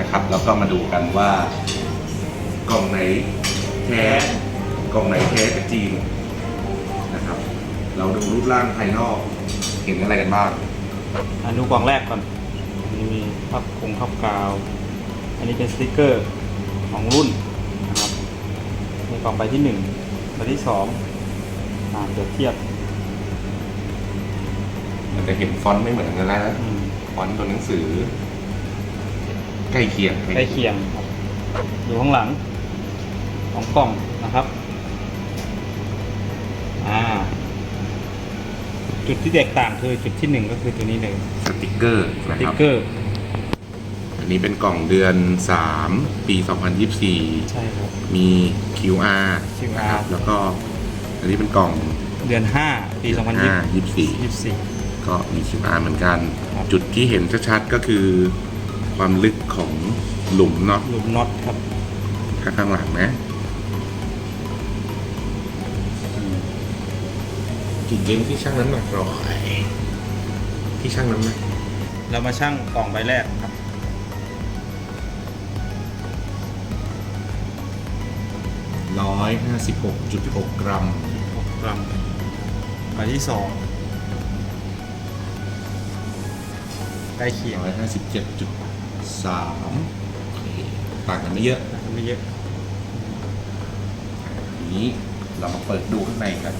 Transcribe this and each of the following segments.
นะครับ แล้วก็มาดูกันว่ากล่องไหนแท้กล่องไหนแท้จากจีนนะครับ เราดูรูปร่างภายนอกเห็นอะไรกันบ้างอันดูกล่องแรกก่อนอันนี้มีภาพคงภาพกาว อันนี้เป็นสติกเกอร์ของรุ่นนะครับในกล่องใบที่หนึ่งใบที่สองอ่าเปรียบเทียบมันจะเห็นฟอนต์ไม่เหมือนกันแล้วนะอืม ฟอนต์ตัวหนังสือ ใกล้เคียงใกล้เคียงครับอยู่ข้างหลังของกล่องนะครับ อ่า จุดที่แตกต่างคือจุดที่หนึ่งก็คือตัวนี้เลยสติกเกอร์สนะคติกรับ เกอร์ อันนี้เป็นกล่องเดือน 3 ปี 2024 ใช่ครับ มี QR QR นะครับแล้วก็ อันนี้เป็นกล่องเดือนห้าปีสองพันยี่5สิบ24สี่ก็มี QR เหมือนกัน ครับ จุดที่เห็นชัดๆก็คือ ความลึกของหลุมเนาะหลุมน็อตครับข้างหลังนะจุดเล่นที่ช่างน้ำหนักหน่อยที่ช่างน้ำหนักเรามาชั่งกล่องใบแรกครับร้อยห้าสิบหกจุดหกกรัม6กรัมใบที่สองใกล้เคียงร้อยห้าสิบเจ็ดจุด สามต่างกันไม่เยอะไม่เยอะทีนี้เรามาเปิดดูข้างในกัน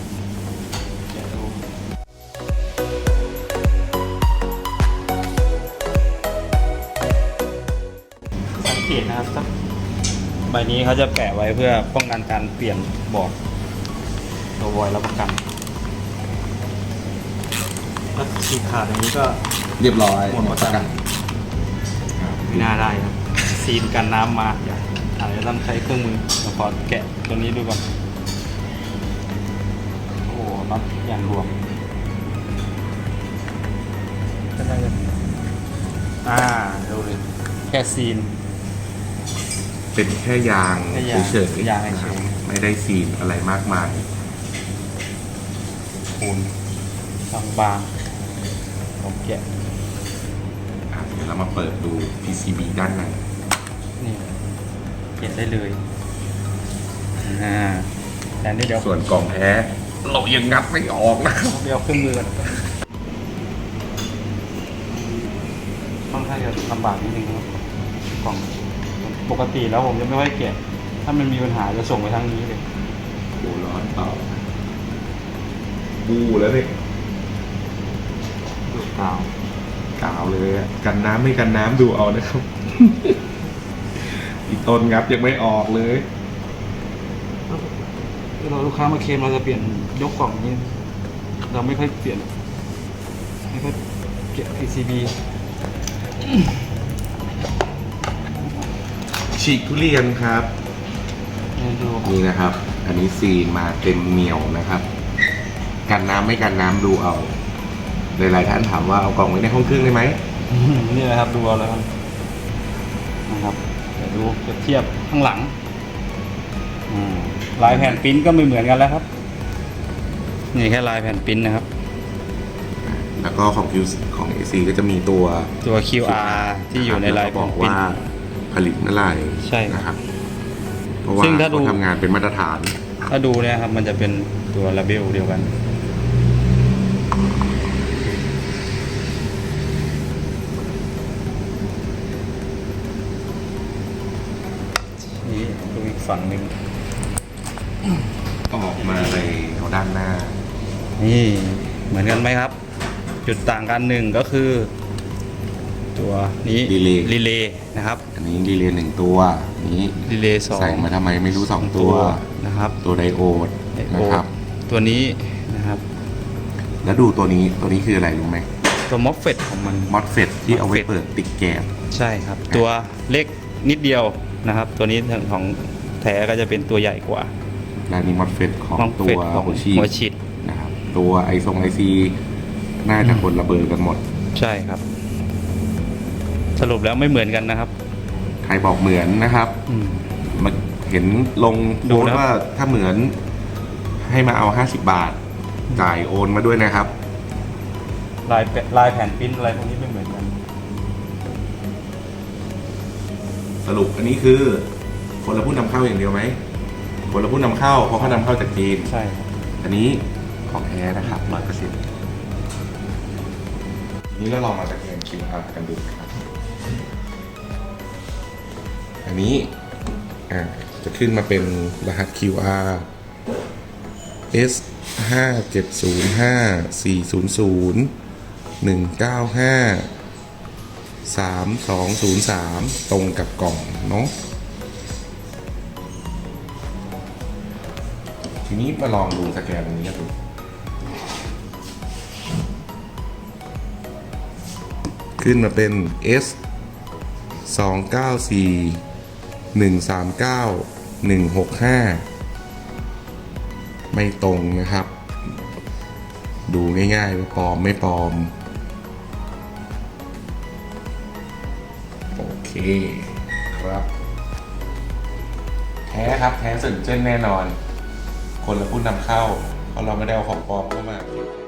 เดี๋ยวดูสังเกตนะครับสักใบนี้เขาจะแปะไว้เพื่อป้องกันการเปลี่ยนบอร์ดตัววอยรับประกันถ้าฉีกขาดอย่างนี้ก็เรียบร้อยหมดประกัน ไม่น่าได้ครับ ซีนกันน้ำมาอาจจะต้องใช้เครื่องมือเราขอแกะตัวนี้ดูก่อนโอ้โหน็อตอย่างรวมก็น่าจะอ่าดูเลยแค่ซีน เป็นแค่ยางแค่ยางเฉยๆยางนะครับเฉยไม่ได้ซีนอะไรมากมาย ปูนบางๆผมแกะอะ เดี๋ยวเรามาเปิดดู PCB ด้านในนี่เก็บได้เลยอ่าแต่นี่เดี๋ยวส่วนกล่องแท้เรายังงัดไม่ออกนะครับเดี๋ยวเครื่องมือก่อนค่อนข้างจะลำบากนิดนึงครับกล่องปกติแล้วผมจะไม่ค่อยเก็บถ้ามันมีปัญหาจะส่งไปทางนี้เลยโอ้ร้อนเปล่าบูแล้วเนี่ยดูกาว กาวเลยอะกันน้ำไม่กันน้ำดูเอานะครับ อีกต้นงับยังไม่ออกเลยเวลาลูกค้ามาเคลมเราจะเปลี่ยนยกกล่องนี้ เราไม่ค่อยเปลี่ยนไม่ค่อยเก็บ PCB ฉีกทุเรียนครับเนี่ยดูนี่นะครับ อันนี้ซีนมาเต็มเหนียวนะครับ กันน้ำไม่กันน้ำดูเอา หลายๆท่านถามว่าเอากล่องไว้ในห้องเครื่องได้ไหมนี่แหละครับดูเอาแล้วกันนะครับเดี๋ยวดูเปรียบเทียบข้างหลังอืมลายแผ่นปริ้นก็ไม่เหมือนกันแล้วครับ นี่แค่ลายแผ่นปริ้นนะครับ แล้วก็ของ Q ของ AC ก็จะมีตัวตัว QR ที่อยู่ในลายบแผ่อนกปริ้นว่าผลิตเมื่อไหร่ใช่ครับนะครับเพราะว่าซึ่งถ้าดูเขาทำงานเป็นมาตรฐาน ถ้าดูเนี่ยครับมันจะเป็นตัวลาเบลเดียวกันนี่ดูอีก ฝั่งหนึ่งออกมาในแถวด้านหน้า นี่เหมือนกันไหมครับ จุดต่างกันหนึ่งก็คือ ตัวนี้รีเลย์ รีเลย์นะครับอันนี้รีเลย์หนึ่งตัวนี้รีเลย์สองใส่มาทำไมไม่รู้สองตัว นะครับตัวไดโอดไอโอนะครับ ตัวนี้นะครับแล้วดูตัวนี้ตัวนี้คืออะไรรู้ไหมตัวมอฟเฟตของมัน มอสเฟตที่เอาไว้ MOSFET เปิดติดแก๊ส ใช่ครับ ตัวเล็กนิดเดียวนะครับ ตัวนี้ของแท้ก็จะเป็นตัวใหญ่กว่าและนี่มอสเฟตของมอฟตัเฟวตของหัวฉีดหัวฉีดนะครับตัวไอซงไอซีน่าจะคนละเบอร์กันหมด ใช่ครับ สรุปแล้วไม่เหมือนกันนะครับใครบอกเหมือนนะครับอืม มาเห็นลงดูโพสนะ ต์ว่าถ้าเหมือนให้มาเอา 50 บาท จ่ายโอนมาด้วยนะครับ ลายแปะลายแผ่นปริ้นอะไรพวกนี้ไม่เหมือนกัน สรุปอันนี้คือ คนละผู้นำเข้าอย่างเดียวไหมคนละผู้นำเข้าเพราะเขานำเข้าจากจีน ใช่ครับ อันนี้ของแท้นะครับร้อยเปอร์เซ็นต์นี้เราลองมาสแกน QR กันดูครับ อันนี้อ่าจะขึ้นมาเป็นรหัส QR S ห้าเจ็ดศูนย์ห้าสี่ศูนย์ศูนย์หนึ่งเก้าห้าสามสองศูนย์สามตรงกับกล่องเนาะ ทีนี้มาลองดูสแกนตรงนี้ดูขึ้นมาเป็น S 2 9 4 1 3 9 1 6 5 ไม่ตรงนะครับ ดูง่ายๆว่าปลอมไม่ปลอม โอเคครับ แท้ครับ แท้สึ่งเจ้นแน่นอน คนและผู้นำเข้า เพราะเราไม่ได้เอาของปลอมเข้ามา